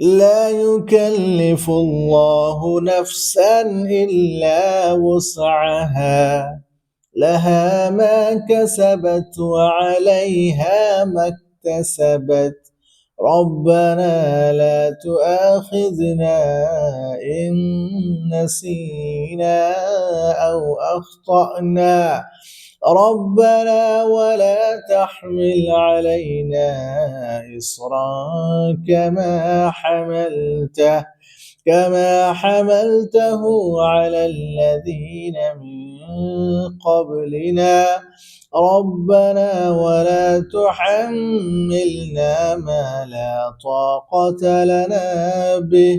لا يكلف الله نفسا إلا وسعها. لها ما كسبت وعليها ما اكتسبت. ربنا لا تؤاخذنا إن نسينا أو أخطأنا. ربنا ولا تحمل علينا إصرا كما حملته كما حملته على الذين من قبلنا. ربنا ولا تحملنا ما لا طاقة لنا به.